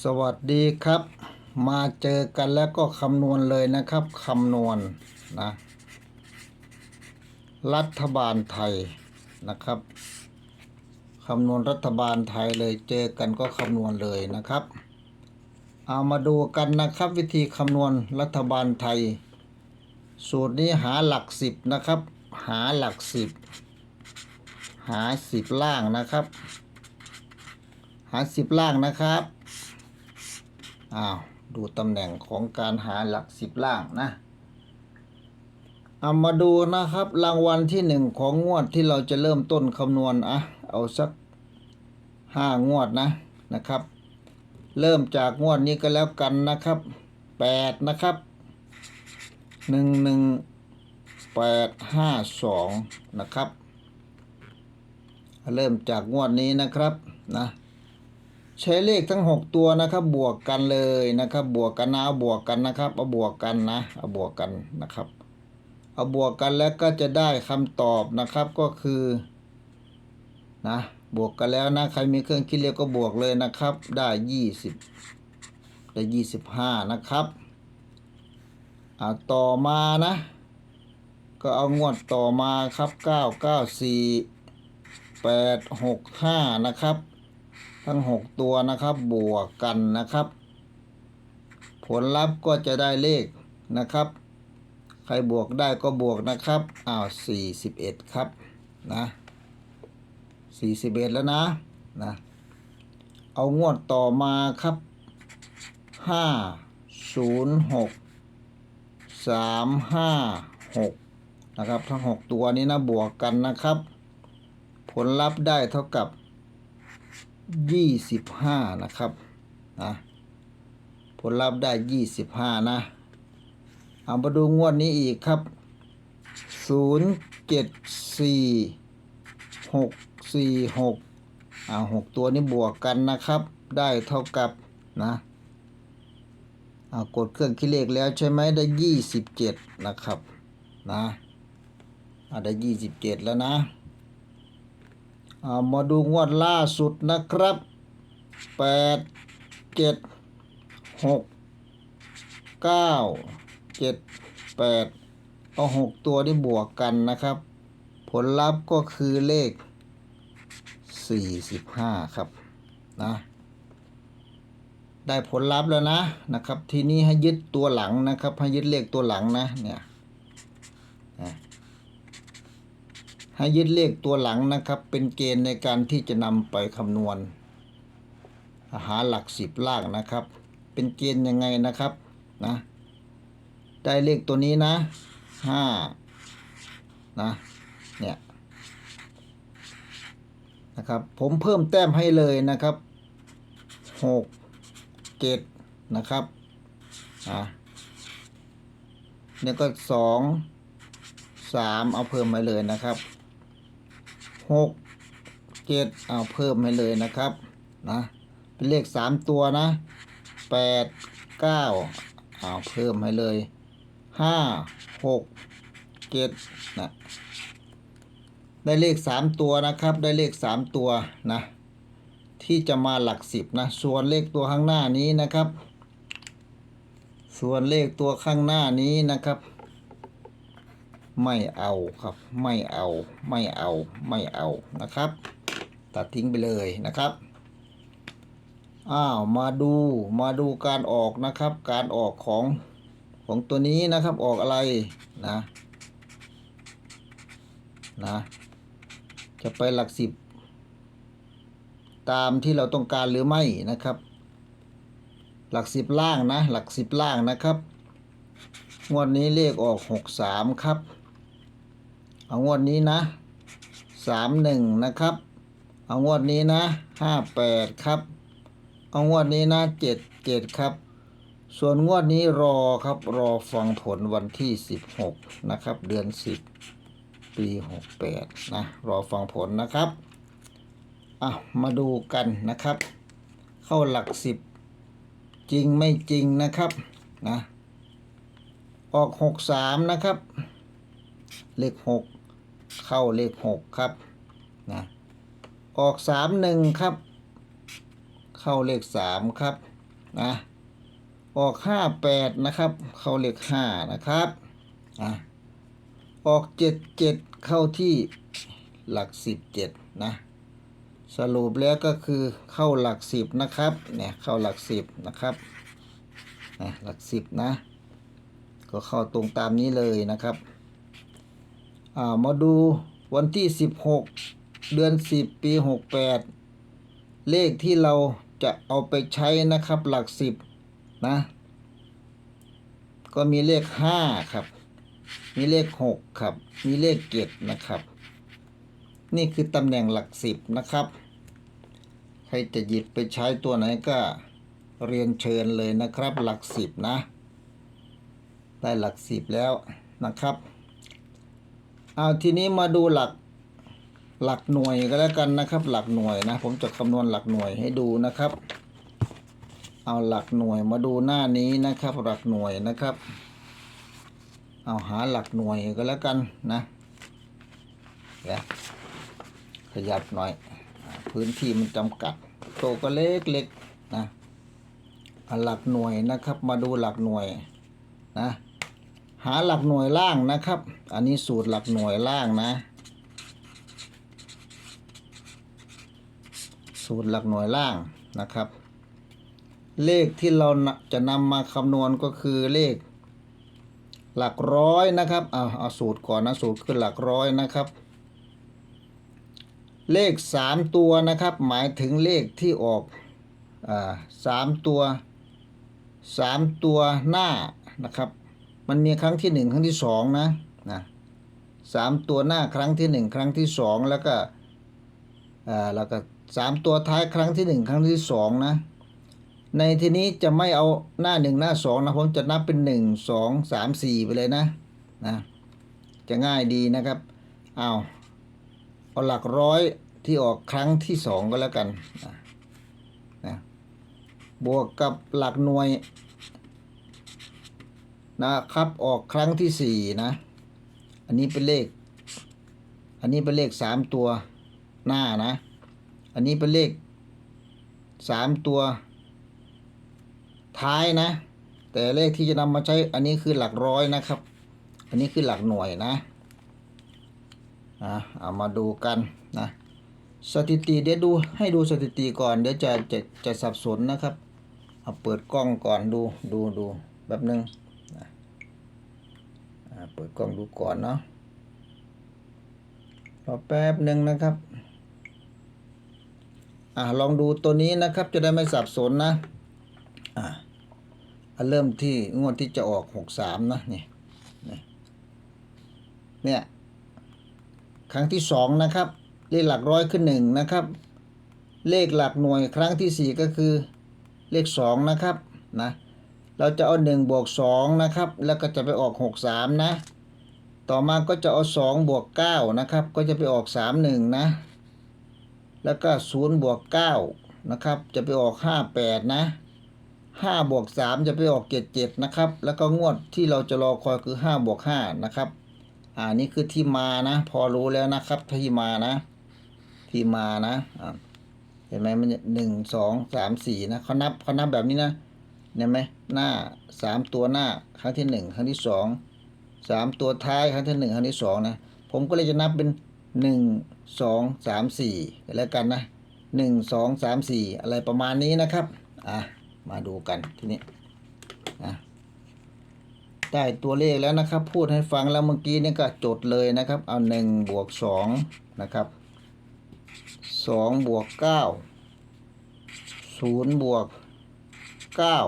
สวัสดีครับ มาเจอกันแล้วก็คำนวณเลยนะครับคำนวณนะ รัฐบาลไทยนะครับคำนวณรัฐบาลไทยเลยเจอกันก็คำนวณเลยนะครับ เอามาดูกันนะครับ วิธีคำนวณรัฐบาลไทย สูตรนี้หาหลักสิบนะครับ หาหลักสิบหาสิบล่างนะครับ หาสิบล่างนะครับ อ้าวดูตำแหน่งของการหาหลักสิบล่างนะเอามาดูนะครับ รางวัลที่หนึ่งของงวดที่เราจะเริ่มต้นคำนวณอะเอาสักห้างวดนะนะครับ เริ่มจากงวดนี้ก็แล้วกันนะครับแปดนะครับหนึ่งหนึ่งแปดห้าสองนะครับ เริ่มจากงวดนี้นะครับนะ ใช้เลขทั้ง 6 ตัวนะครับ บวกกันเลยนะครับ บวกกันนะเอาบวกกันนะครับเอาบวกกันนะเอาบวกกันนะครับเอาบวกกันแล้วก็จะได้คำตอบนะครับก็คือนะบวกกันแล้วนะใครมีเครื่องคิดเลขก็บวกเลยนะครับ ได้ 20 ได้ 25 นะครับอ่าต่อมานะ ก็เอางวดต่อมาครับ 994 865 นะครับ ทั้ง 6 ตัวนะครับบวกกันนะครับ ผลลัพธ์ก็จะได้เลขนะครับ ใครบวกได้ก็บวกนะครับอ้าว41 ครับนะ41 แล้วนะนะเอางวดต่อมาครับ 506 356 นะครับ ทั้ง 6 ตัวนี้นะบวกกันนะครับ ผลลัพธ์ได้เท่ากับ ยี่สิบห้านะครับนะผลลัพธ์ได้ยี่สิบห้านะเอามาดูงวดนี้อีกครับศูนย์เจ็ดสี่หกสี่หกเอาหกตัวนี้บวกกันนะครับ ได้เท่ากับนะเอากดเครื่องคิดเลขแล้วใช่ไหมได้ยี่สิบเจ็ดนะครับนะเอาได้ยี่สิบเจ็ดแล้วนะามาดูงวดล่าสุดนะครับแปดเจ็ดหกเก้าเจ็ดแปดเอาหกตัวนี่บวกกันนะครับ ผลลัพธ์ก็คือเลขสี่สิบห้าครับนะได้ผลลัพธ์แล้วนะนะครับ ทีนี้ให้ยึดตัวหลังนะครับ ให้ยึดเลขตัวหลังนะเนี่ย ให้ยึดเลขตัวหลังนะครับ เป็นเกณฑ์ในการที่จะนำไปคำนวณ หาหลักสิบล่างนะครับ เป็นเกณฑ์ยังไงนะครับนะได้เลขตัวนี้นะห้านะเนี่ยนะครับผมเพิ่มแต้มให้เลยนะครับหกเจ็ดนะครับอะเนี่ยก็สองสามเอาเพิ่มไปเลยนะครับ หกเจ็ดเอาเพิ่มให้เลยนะครับนะเป็นเลขสามตัวนะแปดเก้าเอาเพิ่มให้เลยห้าหกเจ็ดนะได้เลขสามตัวนะครับได้เลขสามตัวนะที่จะมาหลักสิบนะส่วนเลขตัวข้างหน้านี้นะครับ ส่วนเลขตัวข้างหน้านี้นะครับ ไม่เอาครับ ไม่เอา ไม่เอา ไม่เอานะครับ ตัดทิ้งไปเลยนะครับ อ้าวมาดูมาดูการออกนะครับ การออกของของตัวนี้นะครับออกอะไรนะนะจะไปหลักสิบ ตามที่เราต้องการหรือไม่นะครับ หลักสิบล่างนะ หลักสิบล่างนะครับ งวดนี้เลขออกหกสามครับ เอางวดนี้นะสามหนึ่งนะครับ เอางวดนี้นะห้าแปดครับ เอางวดนี้นะเจ็ดเจ็ดครับ ส่วนงวดนี้รอครับรอฟังผลวันที่สิบหกนะครับ เดือนสิบปีหกแปดนะรอฟังผลนะครับอะมาดูกันนะครับ เข้าหลักสิบจริงไม่จริงนะครับนะออกหกสามนะครับ เลขหก เข้าเลขหกครับนะออกสามหนึ่งครับ เข้าเลขสามครับนะออกห้าแปดนะครับ เข้าเลขห้านะครับอะออกเจ็ดเจ็ดเข้าที่หลักสิบเจ็ดนะสรุปแล้วก็คือเข้าหลักสิบนะครับเนี่ยเข้าหลักสิบนะครับนะหลักสิบนะ ก็เข้าตรงตามนี้เลยนะครับ อ่ามาดูวันที่ 16 เดือน 10 ปี 68 เลขที่เราจะเอาไปใช้นะครับหลัก 10 นะ ก็มีเลข 5 ครับ มีเลข 6 ครับ มีเลข7นะครับ นี่คือตำแหน่งหลัก 10 นะครับ ใครจะหยิบไปใช้ตัวไหนก็เรียนเชิญเลยนะครับ หลัก 10 นะ ได้หลัก 10 แล้วนะครับ เอาทีนี้มาดูหลักหลักหน่วยก็แล้วกันนะครับ หลักหน่วยนะ ผมจะคำนวณหลักหน่วยให้ดูนะครับ เอาหลักหน่วยมาดูหน้านี้นะครับ หลักหน่วยนะครับ เอาหาหลักหน่วยก็แล้วกันนะเดี๋ยวขยับหน่อย พื้นที่มันจำกัดโตก็เล็กเล็กนะเอาหลักหน่วยนะครับ มาดูหลักหน่วยนะ หาหลักหน่วยล่างนะครับ อันนี้สูตรหลักหน่วยล่างนะ สูตรหลักหน่วยล่างนะครับ เลขที่เราจะนำมาคำนวณก็คือเลข หลักร้อยนะครับเอาเอาสูตรก่อนนะสูตรคือหลักร้อยนะครับ เลขสามตัวนะครับ หมายถึงเลขที่ออกอ่าสามตัวสามตัวหน้านะครับ มันมีครั้งที่หนึ่งครั้งที่สองนะนะสามตัวหน้าครั้งที่หนึ่งครั้งที่สองแล้วก็อ่าแล้วก็สามตัวท้ายครั้งที่หนึ่งครั้งที่สองนะในที่นี้จะไม่เอาหน้าหนึ่งหน้าสองนะผมจะนับเป็นหนึ่งสองสามสี่ไปเลยนะนะจะง่ายดีนะครับเอาเอาหลักร้อยที่ออกครั้งที่สองก็แล้วกันนะนะบวกกับหลักหน่วย นะครับ ออกครั้งที่สี่นะ อันนี้เป็นเลข อันนี้เป็นเลขสามตัวหน้านะ อันนี้เป็นเลขสามตัว ท้ายนะ แต่เลขที่จะนำมาใช้ อันนี้คือหลักร้อยนะครับ อันนี้คือหลักหน่วยนะอะเอามาดูกันนะสถิติเดี๋ยวดูให้ดูสถิติก่อนเดี๋ยวจะจะจะสับสนนะครับ เอาเปิดกล้องก่อนดูดูดูแบบนึงอ่า เปิดกล้องดูก่อนเนาะรอแป๊บหนึ่งนะครับอ่าลองดูตัวนี้นะครับจะได้ไม่สับสนนะอ่าอะเริ่มที่งวดที่จะออกหกสามนะนี่นี่เนี่ยครั้งที่สองนะครับ เลขหลักร้อยขึ้นหนึ่งนะครับ เลขหลักหน่วยครั้งที่สี่ก็คือเลขสองนะครับนะ เราจะเอา1บวก2นะครับ แล้วก็จะไปออก 6 3 นะ ต่อมาก็จะเอา2บวก9นะครับ ก็จะไปออก 3 1 นะ แล้วก็0บวก9นะครับ จะไปออก 5 8 นะ5บวก3จะไปออก 7 7 นะครับ แล้วก็งวดที่เราจะรอคอยคือ5บวก5นะครับ อ่านี่คือที่มานะ พอรู้แล้วนะครับที่มานะ ที่มานะ เห็นไหมมันหนึ่งสองสามสี่นะเขานับเขานับแบบนี้นะ เห็นไหมหน้าสามตัวหน้าครั้งที่หนึ่งครั้งที่สองสามตัวท้ายครั้งที่หนึ่งครั้งที่สองนะผมก็เลยจะนับเป็นหนึ่งสองสามสี่แล้วกันนะหนึ่งสองสามสี่อะไรประมาณนี้นะครับอะมาดูกันทีนี้นะได้ตัวเลขแล้วนะครับ พูดให้ฟังแล้วเมื่อกี้นี่ก็จดเลยนะครับ เอาหนึ่งบวกสองนะครับสองบวกเก้าศูนย์บวก เก้า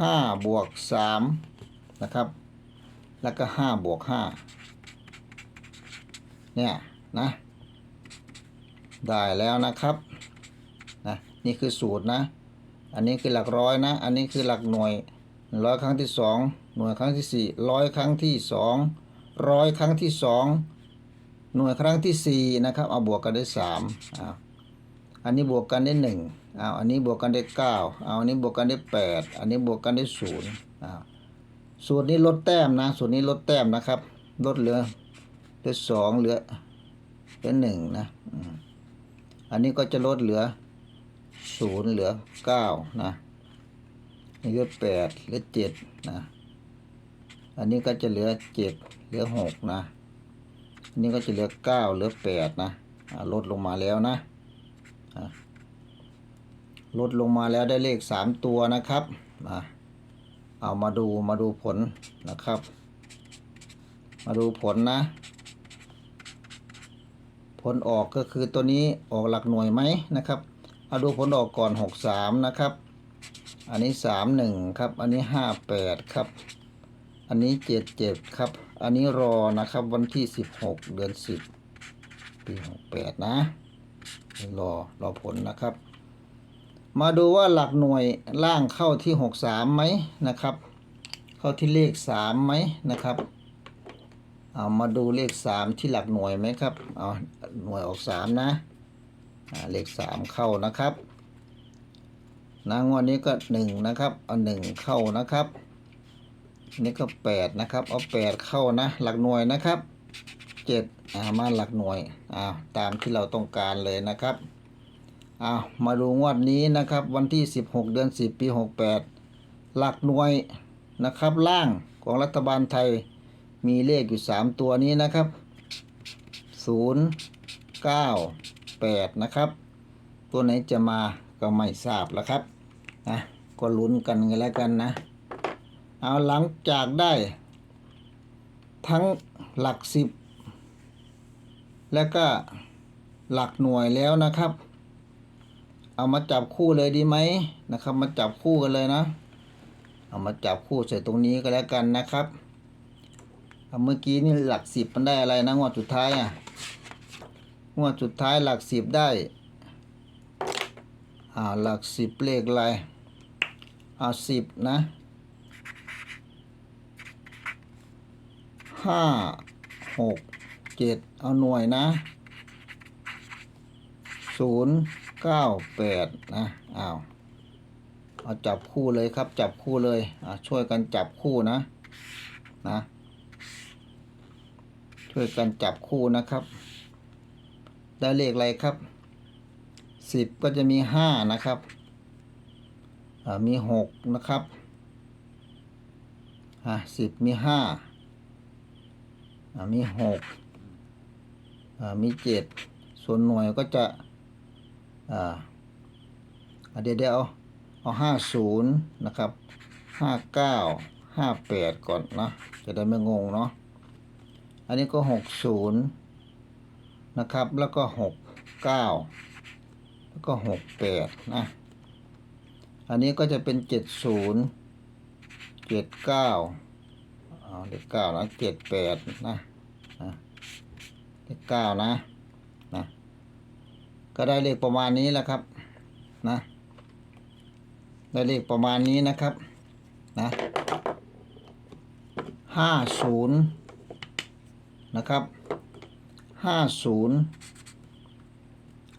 ห้าบวกสามนะครับ แล้วก็ห้าบวกห้าเนี่ย นะ ได้แล้วนะครับ นะ นี่คือสูตรนะ อันนี้คือหลักร้อยนะ อันนี้คือหลักหน่วยร้อยครั้งที่สองหน่วยครั้งที่สี่ร้อยครั้งที่สองร้อยครั้งที่สองหน่วยครั้งที่สี่นะครับ เอาบวกกันได้สามอ่า อันนี้บวกกันได้หนึ่งเอาอันนี้บวกกันได้เก้าเอาอันนี้บวกกันได้แปดอันนี้บวกกันได้ศูนย์อ้าวสูตรนี้ลดแต้มนะ สูตรนี้ลดแต้มนะครับ ลดเหลือเหลือสองเหลือเหลือหนึ่งนะอันนี้ก็จะลดเหลือศูนย์เหลือเก้านะนี่เหลือแปดเหลือเจ็ดนะอันนี้ก็จะเหลือเจ็ดเหลือหกนะอันนี้ก็จะเหลือเก้าเหลือแปดนะลดลงมาแล้วนะ ลดลงมาแล้วได้เลขสามตัวนะครับอะเอามาดูมาดูผลนะครับ มาดูผลนะ ผลออกก็คือตัวนี้ออกหลักหน่วยไหมนะครับเอาดูผลออกก่อนหกสามนะครับ อันนี้สามหนึ่งครับ อันนี้ห้าแปดครับ อันนี้เจ็ดเจ็ดครับ อันนี้รอนะครับวันที่สิบหกเดือนสิบปีหกแปดนะ รอรอผลนะครับ มาดูว่าหลักหน่วยล่างเข้าที่หกสามไหมนะครับ เข้าที่เลขสามไหมนะครับเอามาดูเลขสามที่หลักหน่วยไหมครับเอาหน่วยออกสามนะเลขสามเข้านะครับนะงวดนี้ก็หนึ่งนะครับเอาหนึ่งเข้านะครับนนี่ก็แปดนะครับ เอาแปดเข้านะ หลักหน่วยนะครับ เจ็ดอ่ามาหลักหน่วยอ่าตามที่เราต้องการเลยนะครับเอามาดูงวดนี้นะครับ วันที่ 16 เดือน 10 ปี 68 หลักหน่วยนะครับล่างของรัฐบาลไทยมีเลขอยู่ 3 ตัวนี้นะครับ 0 9 8 นะครับ ตัวไหนจะมาก็ไม่ทราบแล้วครับนะก็ลุ้นกันกันแล้วกันนะ เอาหลังจากได้ ทั้งหลักสิบ และก็หลักหน่วยแล้วนะครับ เอามาจับคู่เลยดีไหมนะครับ มาจับคู่กันเลยนะ เอามาจับคู่ใส่ตรงนี้ก็แล้วกันนะครับเเมื่อกี้นี่หลักสิบมันได้อะไรนะงวดสุดท้ายอะงวดสุดท้ายหลักสิบได้อ่าหลักสิบเลขอะไรเอาสิบนะห้าหก เจ็ดเอาหน่วยนะศูนย์เก้าแปดนะอ้าวเอาจับคู่เลยครับ จับคู่เลยอะช่วยกันจับคู่นะนะช่วยกันจับคู่นะครับ ได้เลขอะไรครับสิบก็จะมีห้านะครับมีหกนะครับอะสิบมีห้ามีหก มีเจ็ดส่วนหน่วยก็จะเดี๋ยวเดี๋ยวเอาเอาห้าศูนย์นะครับห้าเก้าห้าแปดก่อนนะ จะได้ไม่งงเนาะอันนี้ก็หกศูนย์นะครับ แล้วก็หกเก้าแล้วก็หกแปดนะ อันนี้ก็จะเป็นเจ็ดศูนย์เจ็ดเก้าเอาเลขเก้านะเจ็ดแปดนะนะ เลขเก้านะนะ ก็ได้เลขประมาณนี้แหละครับ นะ ได้เลขประมาณนี้นะครับ นะห้าศูนย์นะครับห้าศูนย์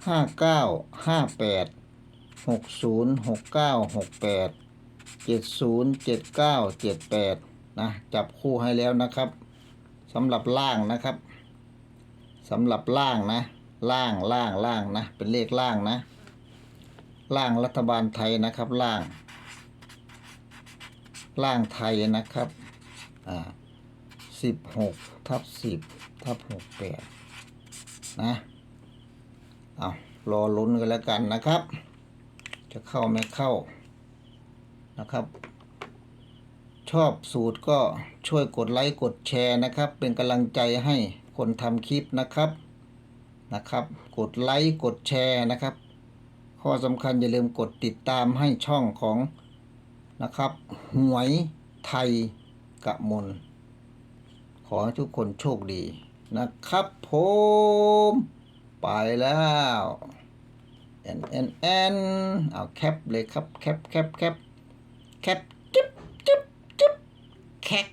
ห้าเก้าห้าแปดหกศูนย์หกเก้าหกแปดเจ็ดศูนย์เจ็ดเก้าเจ็ดแปดนะ จับคู่ให้แล้วนะครับสำหรับล่างนะครับ สำหรับล่างนะ ล่างล่างล่างนะ เป็นเลขล่างนะ ล่างรัฐบาลไทยนะครับ ล่าง ล่างไทยนะครับ อ่าสิบหกทับสิบทับหกแปดนะ เอารอลุ้นกันแล้วกันนะครับ จะเข้าไม่เข้านะครับ ชอบสูตรก็ช่วยกดไลค์กดแชร์นะครับ เป็นกำลังใจให้ คนทำคลิปนะครับนะครับ กดไลค์กดแชร์นะครับ ข้อสำคัญอย่าลืมกดติดตามให้ช่องของนะครับ หวยไทยกะมลขอให้ทุกคนโชคดีนะครับผมไปแล้วแอนแอนแอนเอาแคปเลยครับ แคปแคปแคปแคปจิ๊บจิ๊บจิ๊บแคป